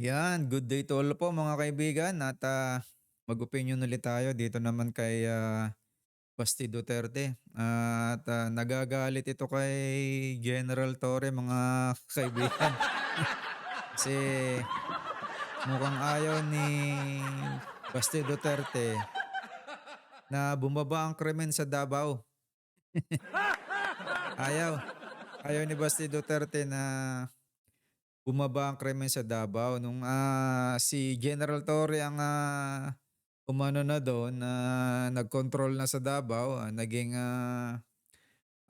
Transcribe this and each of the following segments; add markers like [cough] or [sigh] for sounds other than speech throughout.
Ayan, good day to all po mga kaibigan at ah, mag-opinion ulit tayo dito naman kay ah, Basti Duterte. At ah, nagagalit ito kay General Torre mga [laughs] kaibigan. Kasi mukhang ayaw ni Basti Duterte na bumaba ang krimen sa Davao. [laughs] Ayaw. Ayaw ni Basti Duterte na bumaba ang krimen sa Davao. Nung ah, si General Torre ang ah, umano na doon, na nag-control na sa Davao, ah, naging ah,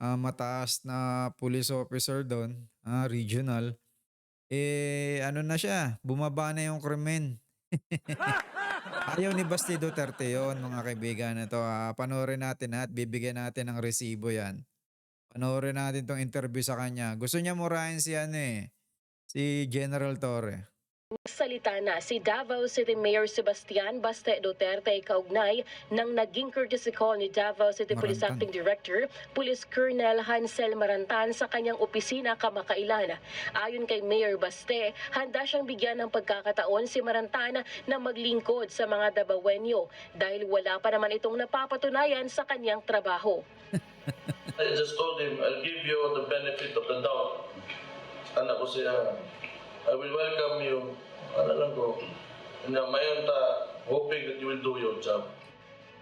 ah, mataas na police officer doon, ah, regional, eh ano na siya, bumaba na yung krimen. [laughs] Ayaw ni Basti Duterte yon mga kaibigan. Ito, ah, panoorin natin at bibigyan natin ng resibo yan. Panoorin natin tong interview sa kanya. Gusto niya murahin si ano eh, si General Torre. Salita na si Davao City Mayor Sebastian Baste Duterte kaugnay ng naging courtesy call ni Davao City Police Marantan. Acting Director, Police Colonel Hansel Marantan sa kanyang opisina kamakailan. Ayon kay Mayor Baste, handa siyang bigyan ng pagkakataon si Marantan na maglingkod sa mga Dabawenyo dahil wala pa naman itong napapatunayan sa kanyang trabaho. [laughs] I just told him, I'll give you the benefit of the doubt. Anak ko siya, I will welcome you. Ano lang ko, na mayon ta, hoping that you will do your job.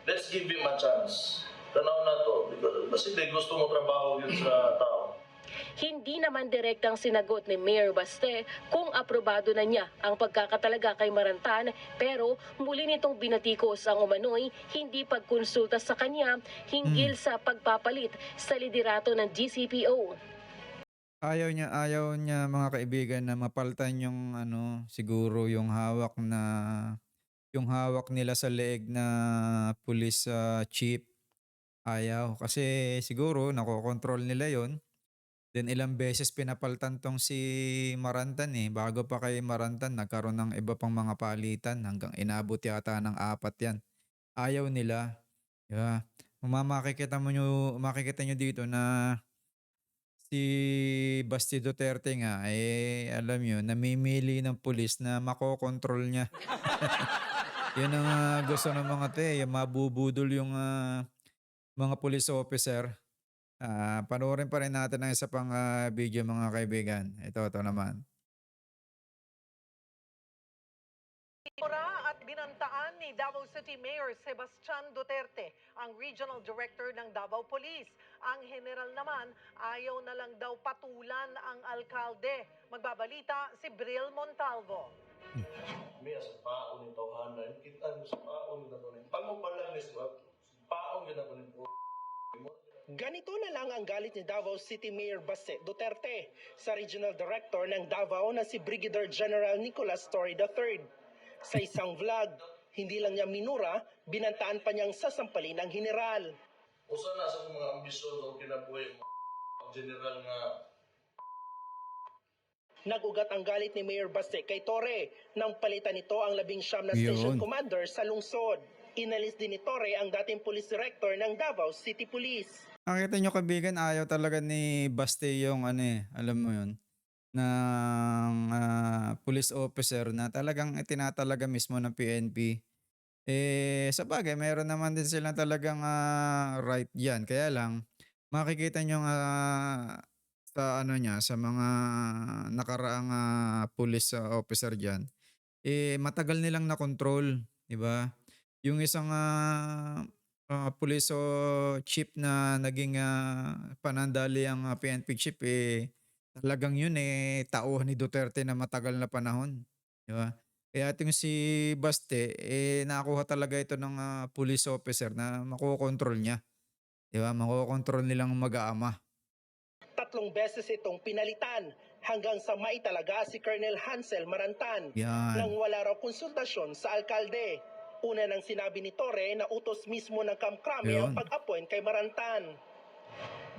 Let's give him a chance. Tanaw na to, because basically gusto mo trabaho yun sa tao. Hindi naman direktang sinagot ni Mayor Baste kung aprobado na niya ang pagkakatalaga kay Marantan pero muli nitong binatikos ang umano'y hindi pagkonsulta sa kanya hinggil sa pagpapalit sa liderato ng GCPO. Ayaw niya, ayaw niya mga kaibigan na mapalitan yung ano, siguro yung hawak na yung hawak nila sa leeg na police ah, chief. Ayaw kasi siguro nakokontrol nila yon. Then ilang beses pinapalitan tong si Marantan eh. Bago pa kay Marantan nagkaroon ng iba pang mga palitan hanggang inabot yata ng apat yan. Ayaw nila. Yeah. Makikita mo nyo, makikita nyo dito na si Basti Duterte nga, eh, alam nyo, namimili ng pulis na makokontrol niya. [laughs] Yun ang ah, gusto ng mga te, yung mabubudol yung ah, mga police officer. Ah, panoorin pa rin natin ang isa pang ah, video mga kaibigan. Ito, ito naman. City Mayor Sebastian Duterte ang Regional Director ng Davao Police. Ang general naman ayaw na lang daw patulan ang alkalde. Magbabalita si Bril Montalvo. May sa paon yung tawhanan, kita mo sa paon yung tawhanan. Pag mo palang nis, paon yun ako ng Ganito na lang ang galit ni Davao City Mayor Baste Duterte sa Regional Director ng Davao na si Brigadier General Nicolas Torre III. Sa isang vlog, hindi lang niya minura, binantaan pa niyang sasampalin ng general. Usa na sa mga ambisyon o kinabuhi mo, general nga Nagugat ang galit ni Mayor Baste kay Torre nang palitan nito ang labing siyam na Yun. station commander sa lungsod. Inalis din ni Torre ang dating police director ng Davao City Police. Nakita nyo kaibigan, ayaw talaga ni Baste yung ano eh, alam mo yun, ng ah, police officer na talagang tinatalaga mismo ng PNP. Eh, sa bagay, meron naman din silang talagang ah, right yan. Kaya lang, makikita nyo nga sa ano niya, sa mga nakaraang ah, police ah, officer dyan, eh, matagal nilang na-control, di ba? Yung isang ah, ah, police o chief na naging ah, panandali ang ah, PNP chief, eh, talagang yun eh, tauhan ni Duterte na matagal na panahon. Di ba? Kaya itong si Baste, eh, nakakuha talaga ito ng ah, police officer na makokontrol niya. Di ba? Makokontrol nilang mag-aama. Tatlong beses itong pinalitan hanggang sa maitalaga si Colonel Hansel Marantan Yan. nang wala raw konsultasyon sa alkalde. Una nang sinabi ni Torre na utos mismo ng Kamkrame ang pag-appoint kay Marantan.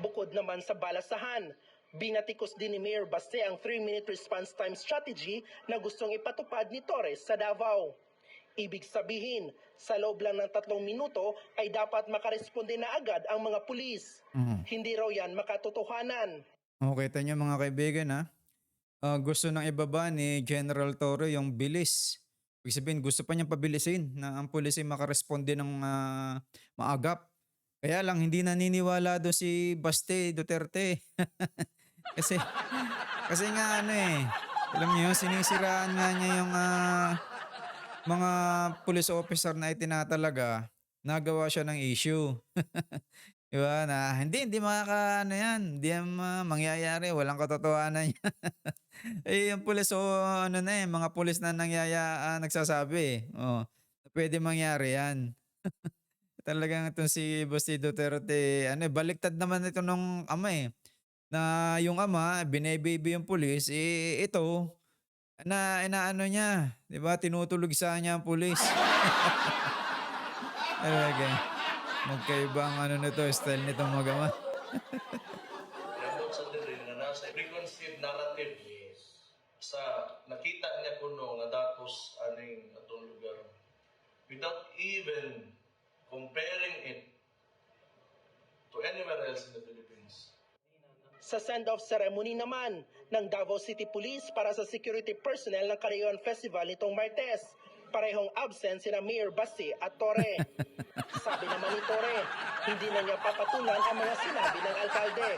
Bukod naman sa balasahan, binatikos din ni Mayor Baste ang 3-minute response time strategy na gustong ipatupad ni Torres sa Davao. Ibig sabihin, sa loob lang ng tatlong minuto ay dapat makaresponde na agad ang mga pulis. Mhm. Hindi raw yan makatotohanan. O, kita nyo mga kaibigan ha. ah, gusto ng ibaba ni General Torre yung bilis. Ibig sabihin, gusto pa niyang pabilisin na ang pulis ay makaresponde ng ah, maagap. Kaya lang, hindi naniniwala doon si Baste Duterte. [laughs] kasi, kasi nga ano eh, alam niyo, sinisiraan nga niya yung ah, mga police officer na itinatalaga, nagawa siya ng issue. [laughs] Di ba? Na hindi, hindi makaka, ano yan, hindi yan ma- mangyayari, walang katotohanan yan. [laughs] eh, yung pulis, o ano na eh, mga pulis na nangyaya, ah, nagsasabi eh, oh, pwede mangyari yan. [laughs] Talagang itong si Bosti Duterte, ano eh, baliktad naman ito nung ama eh, na yung ama, binebaby yung pulis, eh, ito, na inaano niya, 'di ba? Tinutulog sa niya ang pulis. [laughs] Talaga. Magkaibang ano nito, style nito magama. Preconceived narrative is sa nakita niya kuno nga datos aning atong lugar without even comparing it to anywhere else in the Philippines. Sa send-off ceremony naman ng Davao City Police para sa security personnel ng Carayon Festival nitong Martes, parehong absent sina Mayor Basi at Torre. [laughs] Sabi naman ni Torre, hindi na niya papatulan ang mga sinabi ng alkalde.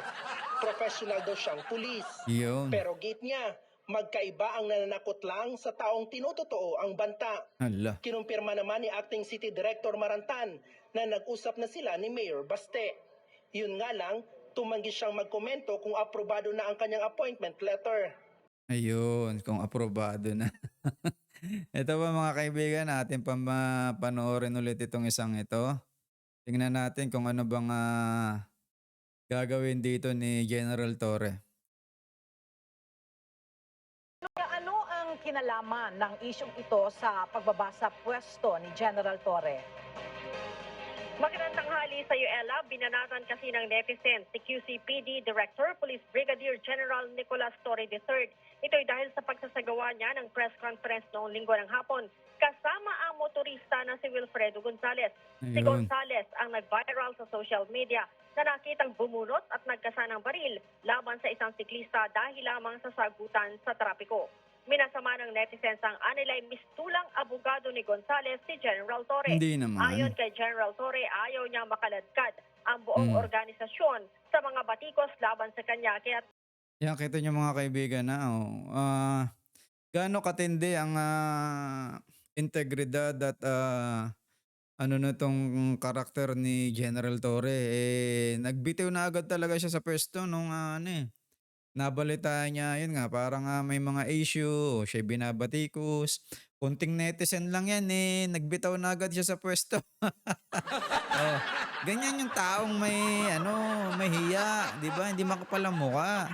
Professional daw siyang pulis. Yun. Pero gate niya, magkaiba ang nananakot lang sa taong tinutotoo ang banta. Hala. Kinumpirma naman ni Acting City Director Marantan na nag-usap na sila ni Mayor Baste. Yun nga lang, tumanggi siyang magkomento kung aprobado na ang kanyang appointment letter. Ayun, kung aprobado na. [laughs] ito ba mga kaibigan, natin pa ma- panoorin ulit itong isang ito. Tingnan natin kung ano bang ah, gagawin dito ni General Torre. Ano ang kinalaman ng isyong ito sa pagbaba sa pwesto ni General Torre? Magandang tanghali sa iyo, Ella. Binanatan kasi ng netizen si QCPD Director Police Brigadier General Nicolas Torre III. Ito'y dahil sa pagsasagawa niya ng press conference noong linggo ng hapon kasama ang motorista na si Wilfredo Gonzales. Si Ayun. Gonzales ang nag-viral sa social media na nakitang bumunot at nagkasa ng baril laban sa isang siklista dahil lamang sa sagutan sa trapiko. Minasama ng netizens ang anilay mistulang abogado ni Gonzales si General Torre. Hindi naman. Ayon kay General Torre, ayaw niya makaladkad ang buong Hmm. organisasyon sa mga batikos laban sa kanya. Kaya Yan, kita niyo mga kaibigan na, oh, ah, gaano katindi ang ah, integridad at ah, ano na tong karakter ni General Torre. Eh, nagbitiw na agad talaga siya sa pwesto nung ah, ano eh. Nabalita niya, yun nga, parang ah, may mga issue, o siya binabatikos. Kunting netizen lang yan eh, nagbitaw na agad siya sa pwesto. [laughs] oh, ganyan yung taong may, ano, may hiya, di ba? Hindi makapal ang mukha.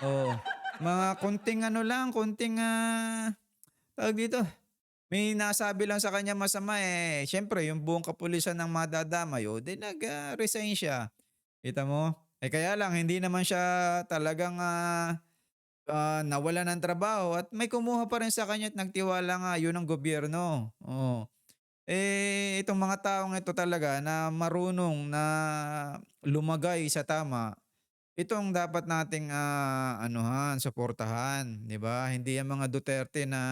Oh, mga kunting ano lang, kunting ah tawag dito. May nasabi lang sa kanya masama eh. Siyempre, yung buong kapulisan ng madadamay, oh, di nag-resign siya. Kita mo? Eh kaya lang, hindi naman siya talagang ah, ah, nawala ng trabaho at may kumuha pa rin sa kanya at nagtiwala nga yun ang gobyerno. Oh. Eh, itong mga taong ito talaga na marunong na lumagay sa tama, itong dapat nating ah, anuhan, suportahan, 'di ba? Hindi yung mga Duterte na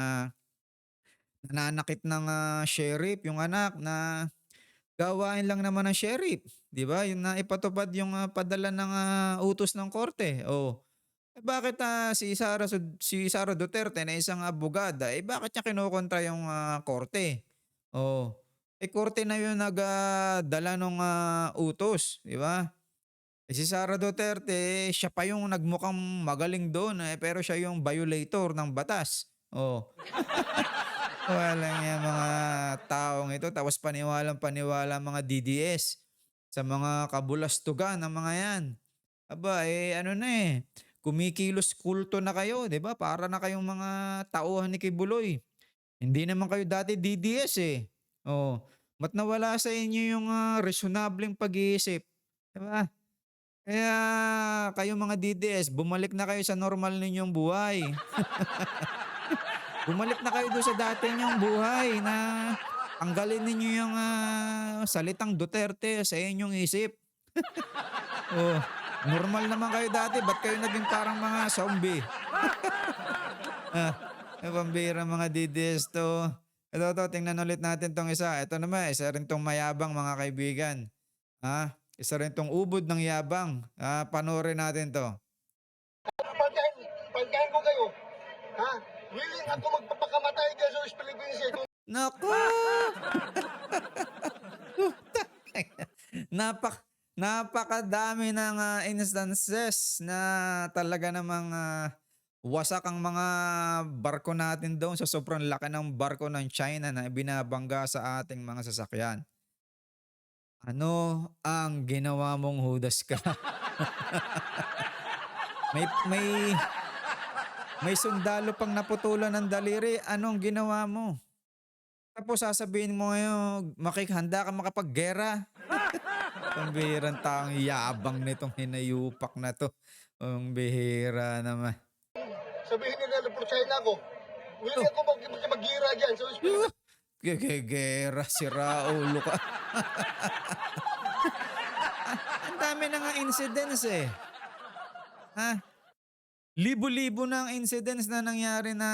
nananakit ng ah, sheriff, yung anak na gawain lang naman ng sheriff, 'di ba? Yung na ipatupad yung ah, padala ng ah, utos ng korte. Oh. Eh, bakit ah, si Sara si Sara Duterte na isang abogada, eh bakit niya kinukontra yung ah, korte? Oh. Eh korte na yung nagdala ng utos, 'di ba? Eh, si Sara Duterte, siya pa yung nagmukhang magaling doon eh, pero siya yung violator ng batas. Oh. [laughs] Walang yung mga taong ito. Tapos paniwalang paniwala mga DDS sa mga kabulastugan ng mga yan. Aba, eh ano na eh. Kumikilos kulto na kayo, di ba? Para na kayong mga tauhan ni Kibuloy. Hindi naman kayo dati DDS eh. Oh, mat nawala sa inyo yung ah, reasonableng pag-iisip. Di ba? Kaya kayo mga DDS, bumalik na kayo sa normal ninyong buhay. [laughs] bumalik na kayo doon sa dati ninyong buhay na tanggalin ninyo yung ah, salitang Duterte sa inyong isip. [laughs] oh, normal naman kayo dati, ba't kayo naging parang mga zombie? [laughs] ah, pambira mga DDS to. Ito to, tingnan ulit natin tong isa. Ito naman, isa rin tong mayabang mga kaibigan. Ha? Isa rin tong ubod ng yabang. Ah, panoorin natin to. Pagkain, pagkain ko kayo, ha? Willing ako magpapakamatay dyan sa Philippines eh. Naku! [laughs] Napak napakadami ng ah, instances na talaga namang ah, wasak ang mga barko natin doon sa sobrang laki ng barko ng China na binabangga sa ating mga sasakyan. Ano ang ginawa mong hudas ka? [laughs] may may may sundalo pang naputulan ng daliri. Anong ginawa mo? Tapos sasabihin mo ngayon, makikhanda ka makapaggera. [laughs] Pambihirang taong yabang nitong hinayupak na to. Ang bihira naman. sabihin nila na China ako, willing ako mag magira dyan sa West Philippines. Gegera, sira ulo ka. [laughs] Ang dami na nga incidents eh. Ha? Libo-libo ang incidents na nangyari na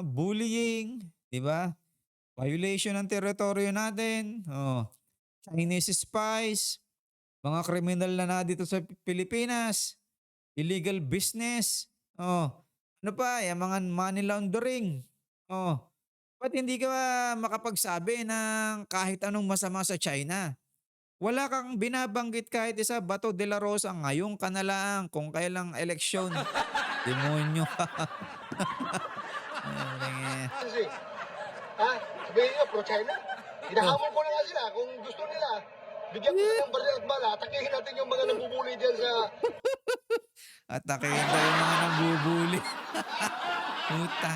bullying, di ba? Violation ng teritoryo natin. Oh. Chinese spies. Mga kriminal na na dito sa Pilipinas. Illegal business. Oh. Ano pa? Yung mga money laundering. Oh. Ba't hindi ka makapagsabi ng kahit anong masama sa China? Wala kang binabanggit kahit isa, Bato de la Rosa, ngayon ka na lang kung kailang eleksyon. [laughs] Demonyo ka. Ay, eh. Ha? Sabihin nyo, pro-China? Hinahamon ko na nga sila. Kung gusto nila, bigyan ko ng baril at bala. Atakihin natin yung mga nabubuli dyan sa [laughs] Atakin daw yung mga nambubuli. [laughs] Puta.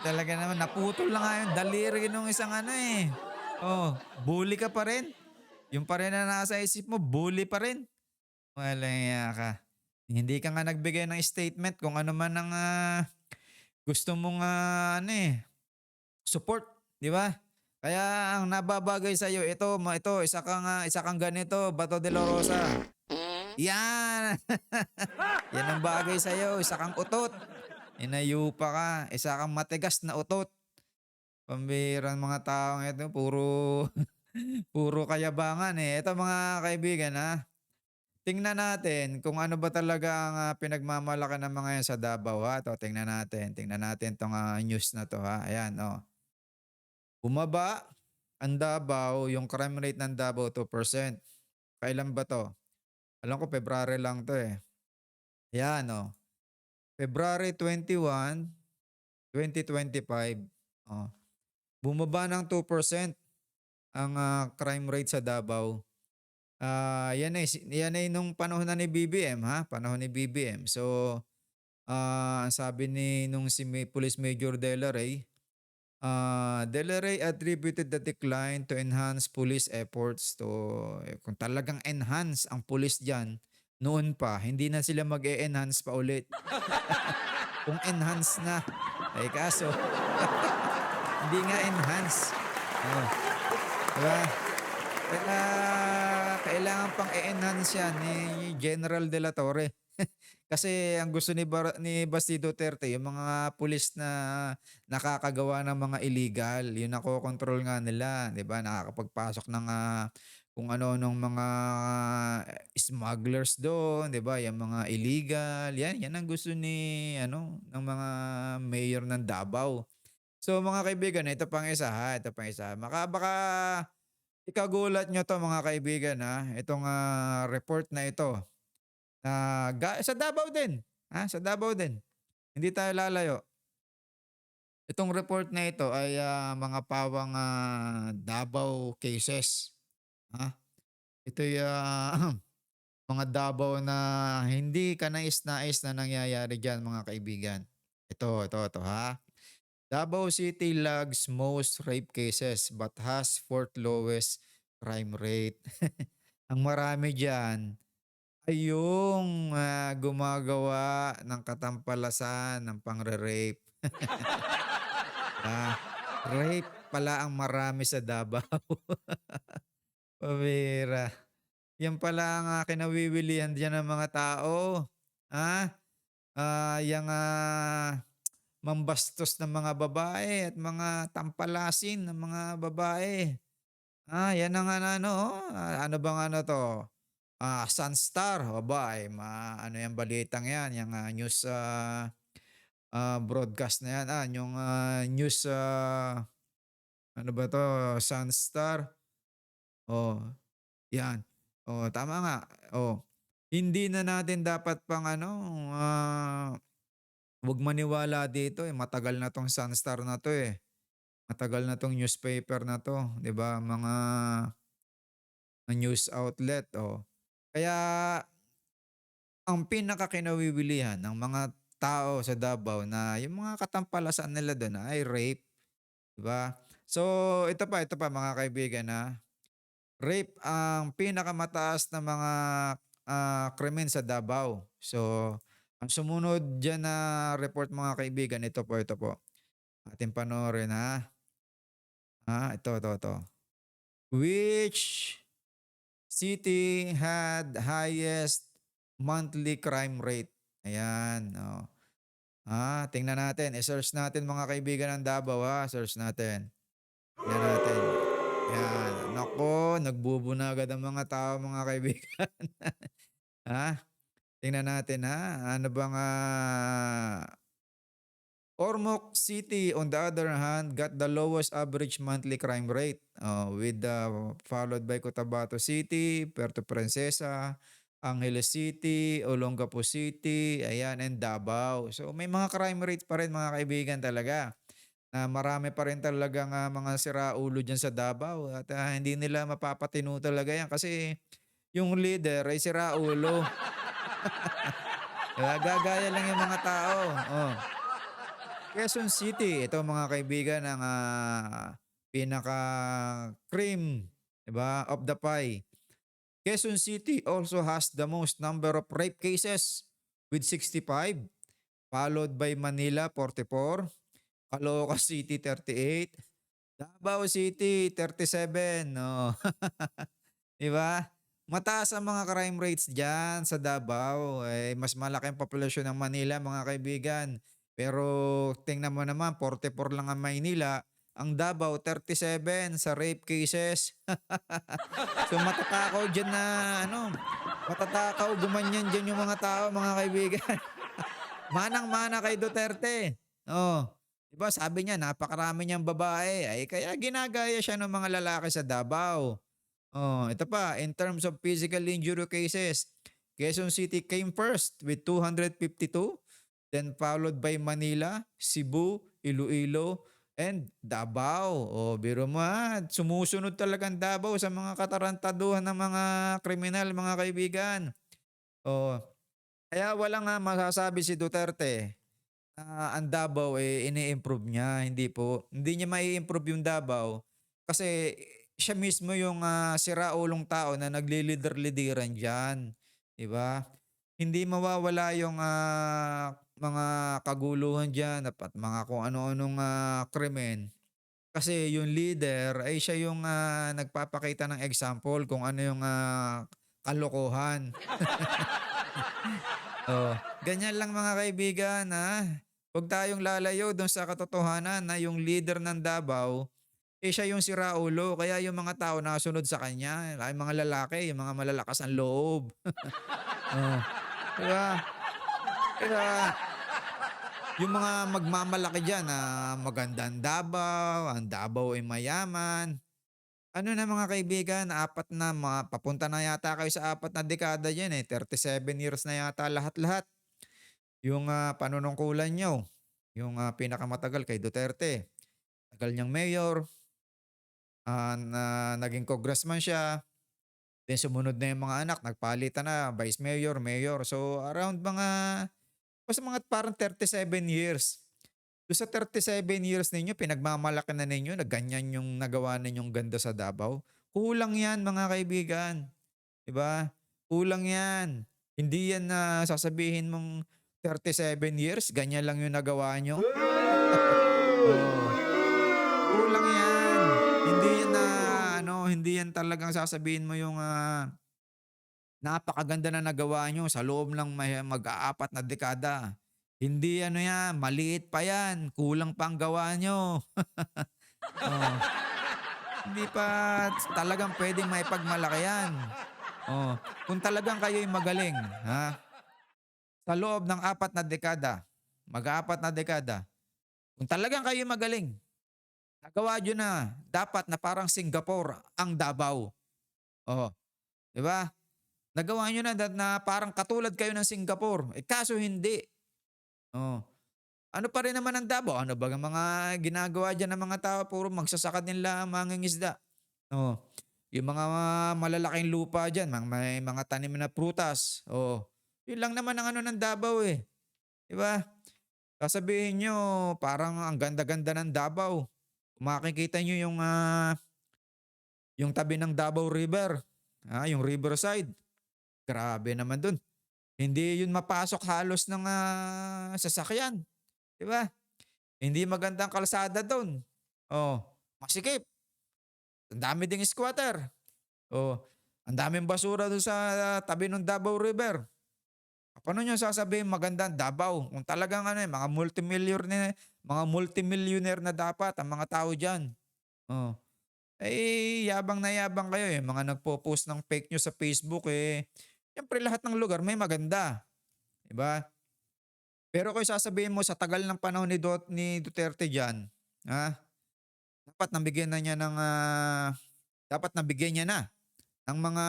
Talaga naman, naputol na nga yung daliri nung isang ano eh. Oh, bully ka pa rin. Yung pa rin na nasa isip mo, bully pa rin. Wala ka. Hindi ka nga nagbigay ng statement kung ano man ang ah, gusto mong ah, ano eh, support, di ba? Kaya ang nababagay sa iyo, ito, ito, isa kang ah, isa kang ganito, Bato de la Rosa. Yan. [laughs] Yan ang bagay sa iyo, isa kang utot. Inayupa ka, isa kang matigas na utot. Pambirang mga taong ito, puro [laughs] puro kayabangan eh. Ito mga kaibigan ha. Tingnan natin kung ano ba talaga ang ah, pinagmamalaki ng mga yan sa Davao ha. Ito, tingnan natin. Tingnan natin tong ah, news na to ha. Ayan, oh. Bumaba ang Davao, yung crime rate ng Davao 2%. Kailan ba to? Alam ko February lang to eh. Ayan, oh. February 21, 2025. Oh. Bumaba ng 2% ang ah, crime rate sa Davao. Ah, yan ay yan ay nung panahon na ni BBM ha, panahon ni BBM. So ang sabi ni nung si Police Major Dela Rey, ah Dela Rey attributed the decline to enhance police efforts to eh, kung talagang enhance ang police diyan noon pa, hindi na sila mag-e-enhance pa ulit. [laughs] kung enhance na, ay kaso [laughs] hindi nga enhance. Oh. Diba? Kaya kailangan pang i-enhance yan ni General De La Torre. [laughs] Kasi ang gusto ni, Bar- ni Basti Duterte, yung mga pulis na nakakagawa ng mga illegal, yun ako control nga nila, 'di ba? Nakakapagpasok ng ah, kung ano nung mga smugglers doon, 'di ba? Yung mga illegal, yan, yan ang gusto ni ano ng mga mayor ng Davao. So mga kaibigan, ito pang isa ha, ito pang isa. Maka baka ikagulat nyo to mga kaibigan ha, itong ah, report na ito. Na ga- sa Davao din, ha, sa Davao din. Hindi tayo lalayo. Itong report na ito ay ah, mga pawang ah, Davao cases. Ha? Ito yung [clears throat] mga Davao na hindi ka nais-nais na nangyayari dyan mga kaibigan. Ito, ito, ito ha. Davao City lags most rape cases but has fourth lowest crime rate. [laughs] Ang marami dyan ay yung ah, gumagawa ng katampalasan ng pangre-rape. [laughs] ah, rape pala ang marami sa Davao. [laughs] Pabira. Yan pala ang uh, kinawiwilihan dyan ng mga tao. Ha? Ah, yung ah, mambastos ng mga babae at mga tampalasin ng mga babae. Ah, yan ang ano, ano, oh, ah, ano bang ano to? Ah, Sunstar, aba, ay ma, ano yung balitang yan, yung ah, news ah, ah, broadcast na yan, ah, yung ah, news, ah, ano ba to, Sunstar, oh, yan, oh, tama nga, oh, hindi na natin dapat pang ano, ah, wag maniwala dito eh, matagal na tong Sunstar na to eh, matagal na tong newspaper na to, di ba, mga news outlet, oh. Kaya ang pinakakinawiwilihan ng mga tao sa Davao na yung mga katampalasan nila doon ay rape, 'di ba? So, ito pa, ito pa mga kaibigan na rape ang pinakamataas na mga ah, krimen sa Davao. So, ang sumunod diyan na report mga kaibigan, ito po, ito po. Ating panoorin ha. Ah, ito, ito, ito. Which city had highest monthly crime rate? Ayan. Oh. Ah, tingnan natin. I-search natin mga kaibigan ng Davao ha. Search natin. Tingnan natin. Ayan. Nako, nagbubo na agad ang mga tao mga kaibigan. [laughs] ha? Tingnan natin ha. Ano bang ah, Ormoc City, on the other hand, got the lowest average monthly crime rate, uh, with uh, followed by Cotabato City, Puerto Princesa, Angeles City, Olongapo City, ayan, and Davao. So may mga crime rates pa rin mga kaibigan talaga. Na marami pa rin talagang ah, mga siraulo dyan sa Davao at ah, hindi nila mapapatino talaga yan kasi yung leader ay siraulo. [laughs] [laughs] Gagaya lang yung mga tao. Oh. Quezon City, ito mga kaibigan ang ah, pinaka cream, 'di ba, of the pie. Quezon City also has the most number of rape cases with 65, followed by Manila 44, Caloocan City 38, Davao City 37, no. [laughs] 'Di ba? Mataas ang mga crime rates diyan sa Davao. Eh, mas malaki ang populasyon ng Manila, mga kaibigan. Pero tingnan mo naman, 44 lang ang Maynila. Ang Davao, 37 sa rape cases. [laughs] so matatakaw dyan na, ano, matatakaw, gumanyan dyan yung mga tao, mga kaibigan. [laughs] Manang-mana kay Duterte. Oh, diba sabi niya, napakarami niyang babae. Ay, kaya ginagaya siya ng mga lalaki sa Davao. Oh, ito pa, in terms of physical injury cases, Quezon City came first with 252 then followed by Manila, Cebu, Iloilo, and Davao. O, biro mo ha, sumusunod talagang Davao sa mga katarantaduhan ng mga kriminal, mga kaibigan. O, kaya wala nga masasabi si Duterte na ang Davao eh, ini-improve niya. Hindi po. Hindi niya mai-improve yung Davao kasi siya mismo yung ah, siraulong tao na naglilider-lideran dyan. Diba? Hindi mawawala yung ah, mga kaguluhan dyan at mga kung ano-anong ah, krimen. Kasi yung leader ay siya yung ah, nagpapakita ng example kung ano yung ah, kalokohan. [laughs] oh, ganyan lang mga kaibigan ha. Huwag tayong lalayo doon sa katotohanan na yung leader ng Davao eh siya yung siraulo kaya yung mga tao na sunod sa kanya ay mga lalaki, yung mga malalakas ang loob. [laughs] oh. Diba? Diba? Yung mga magmamalaki dyan na maganda ang Davao, ang Davao ay mayaman. Ano na mga kaibigan, apat na, mga, papunta na yata kayo sa apat na dekada yan eh. 37 years na yata lahat-lahat. Yung ah, panunungkulan nyo, yung ah, pinakamatagal kay Duterte. Tagal niyang mayor, ah, na naging congressman siya. Then sumunod na yung mga anak, nagpalitan na, vice mayor, mayor. So around mga, basta mga parang 37 years. Doon sa 37 years ninyo, pinagmamalaki na ninyo na ganyan yung nagawa ninyong ganda sa Davao. Kulang yan mga kaibigan. Diba? Kulang yan. Hindi yan na sasabihin mong 37 years, ganyan lang yung nagawa nyo. [laughs] Oo. Hindi yan talagang sasabihin mo yung ah, napakaganda na nagawa nyo sa loob ng mag-aapat na dekada. Hindi ano yan, maliit pa yan. Kulang pa ang gawa nyo. [laughs] oh. Hindi pa talagang pwedeng maipagmalaki yan. Oh. Kung talagang kayo'y magaling, ha? Sa loob ng apat na dekada, mag-aapat na dekada, kung talagang kayo'y magaling, nagawa nyo na dapat na parang Singapore ang Davao. Oh. Di ba? Nagawa nyo na that na parang katulad kayo ng Singapore. Eh, kaso hindi. Oh. Ano pa rin naman ang Davao? Ano ba ang mga ginagawa dyan ng mga tao? Puro magsasaka nila ang mga isda. Oh. Yung mga malalaking lupa dyan, may mga tanim na prutas. Oh. Yun lang naman ang ano ng Davao eh. Di ba? Sasabihin nyo, parang ang ganda-ganda ng Davao. Makikita nyo yung, ah, yung tabi ng Davao River, ah, yung riverside, grabe naman dun. Hindi yun mapasok halos ng ah, sasakyan. Di ba? Hindi magandang kalsada doon. Oh, masikip. Ang dami ding squatter. Oh, ang daming basura doon sa ah, tabi ng Davao River. Paano nyo sasabihin magandang Davao? Kung talagang ano, eh, mga multimillionaire, mga multimillionaire na dapat ang mga tao diyan. Oh. Eh, yabang na yabang kayo eh. Mga nagpo-post ng fake news sa Facebook eh. Siyempre lahat ng lugar may maganda. Diba? Pero kung sasabihin mo sa tagal ng panahon ni, Dot, ni Duterte diyan, ha? Dapat nabigyan na niya ng ah, dapat nabigyan niya na ng mga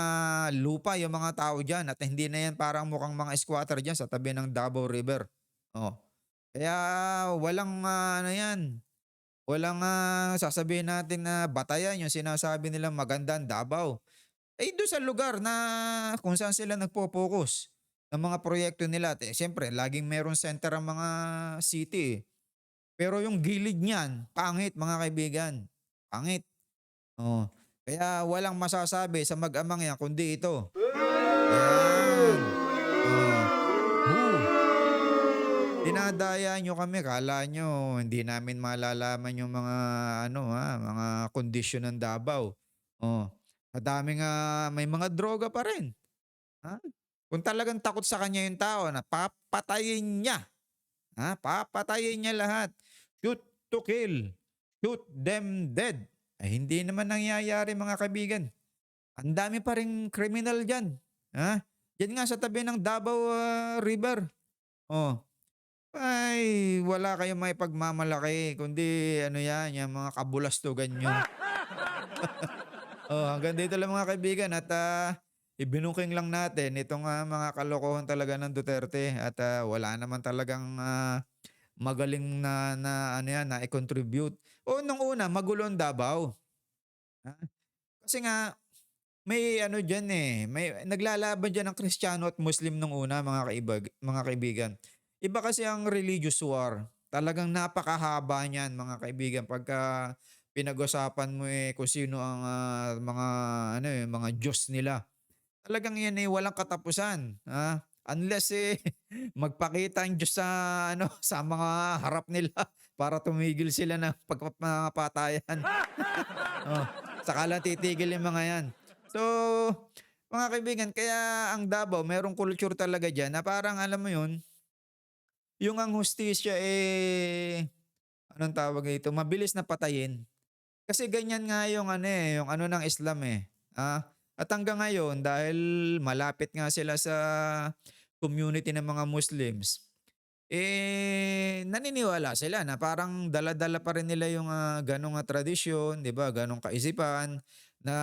lupa yung mga tao diyan at hindi na yan parang mukhang mga squatter diyan sa tabi ng Davao River. Oh. Kaya walang ah, ano yan. Walang ah, sasabihin natin na batayan yung sinasabi nilang magandang Davao. Eh doon sa lugar na kung saan sila nagpo-focus ng mga proyekto nila. Eh, Siyempre, laging meron center ang mga city. eh. Pero yung gilid niyan, pangit mga kaibigan. Pangit. Oh. Kaya walang masasabi sa mag-amang yan kundi ito. Yan. Dinadaya nyo kami, kala nyo hindi namin malalaman yung mga ano ha, mga kondisyon ng Davao. Oh. Madami nga may mga droga pa rin. Ha? Kung talagang takot sa kanya yung tao na papatayin niya. Ha? Papatayin niya lahat. Shoot to kill. Shoot them dead. Ay hindi naman nangyayari mga kaibigan. Ang dami pa rin criminal dyan. Ha? Yan nga sa tabi ng Davao ah, River. Oh. Ay, wala kayong may pagmamalaki, kundi ano yan, yung mga kabulastugan nyo. [laughs] oh, hanggang dito lang mga kaibigan at ah, ibinuking lang natin itong ah, mga kalokohan talaga ng Duterte at ah, wala naman talagang ah, magaling na, na ano yan, na i-contribute. O nung una, magulo ang Davao. Ha? Kasi nga, may ano dyan eh, may naglalaban dyan ng Kristiyano at Muslim nung una mga, kaibag, mga kaibigan. Iba kasi ang religious war. Talagang napakahaba niyan mga kaibigan pagka pinag-usapan mo eh kung sino ang ah, mga ano eh, mga Diyos nila. Talagang yan eh walang katapusan, ha? Unless eh [laughs] magpakita ang Diyos sa ano [laughs] sa mga harap nila [laughs] para tumigil sila ng pagpapatayan. oh, saka lang titigil yung mga yan. So, mga kaibigan, kaya ang Davao, merong culture talaga dyan na parang alam mo yun, yung ang hustisya eh, anong tawag ito, mabilis na patayin. Kasi ganyan nga yung ano eh, yung ano ng Islam eh. Ah, at hanggang ngayon, dahil malapit nga sila sa community ng mga Muslims, eh, naniniwala sila na parang dala-dala pa rin nila yung ah, ganong ah, tradisyon, di ba? Ganong kaisipan na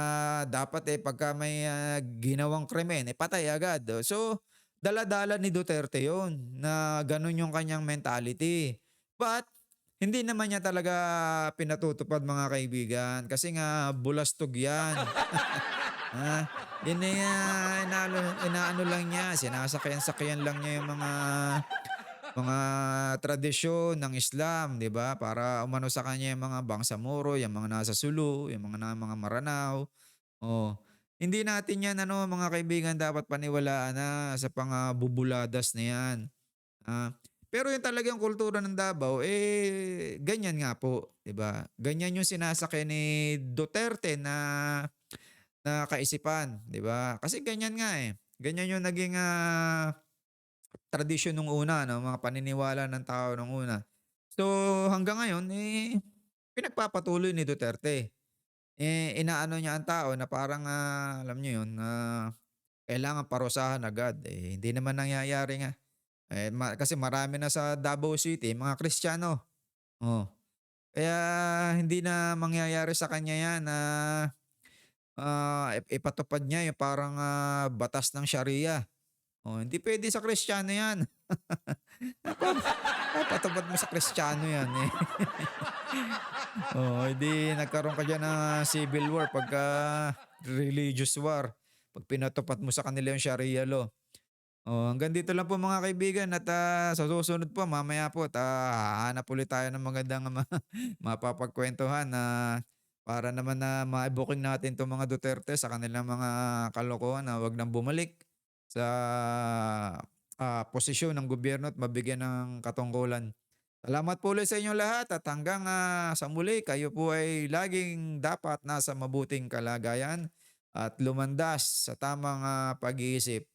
dapat eh pagka may ah, ginawang krimen, eh patay agad. So, dala-dala ni Duterte yon na ganun yung kanyang mentality. But, hindi naman niya talaga pinatutupad mga kaibigan kasi nga bulastog yan. [laughs] ha? Yun na yan, inaano, inaano lang niya, sinasakyan-sakyan lang niya yung mga mga tradisyon ng Islam, 'di ba? Para umano sa kanya yung mga bangsamoro, yung mga nasa Sulu, yung mga na, mga Maranao. Oh. Hindi natin yan ano mga kaibigan dapat paniwalaan na sa pangabubuladas na yan. Ah, pero yung talagang kultura ng Davao eh ganyan nga po, 'di ba? Ganyan yung sinasakyan ni Duterte na na kaisipan, 'di ba? Kasi ganyan nga eh. Ganyan yung naging ah, tradisyon nung una, no? mga paniniwala ng tao nung una. So hanggang ngayon, eh, pinagpapatuloy ni Duterte. Eh, inaano niya ang tao na parang, ah, alam niyo yun, na kailangan parusahan agad. Eh, hindi naman nangyayari nga. Eh, ma- kasi marami na sa Davao City, mga Kristiyano. Oh. Kaya hindi na mangyayari sa kanya yan na ah, ip- ipatupad niya yung parang ah, batas ng Sharia. Oh, hindi pwede sa Kristiyano yan. [laughs] Patupad mo sa Kristiyano yan eh. [laughs] oh, hindi nagkaroon ka dyan ng civil war pagka religious war. Pag pinatupad mo sa kanila yung Sharia law. Oh, hanggang dito lang po mga kaibigan at ah, sa susunod po mamaya po ta hahanap ulit tayo ng magandang ma- [laughs] mapapagkwentuhan na para naman na maibuking natin itong mga Duterte sa kanilang mga kalokohan na wag nang bumalik sa ah, posisyon ng gobyerno at mabigyan ng katungkulan. Salamat po ulit sa inyong lahat at hanggang ah, sa muli kayo po ay laging dapat nasa mabuting kalagayan at lumandas sa tamang ah, pag-iisip.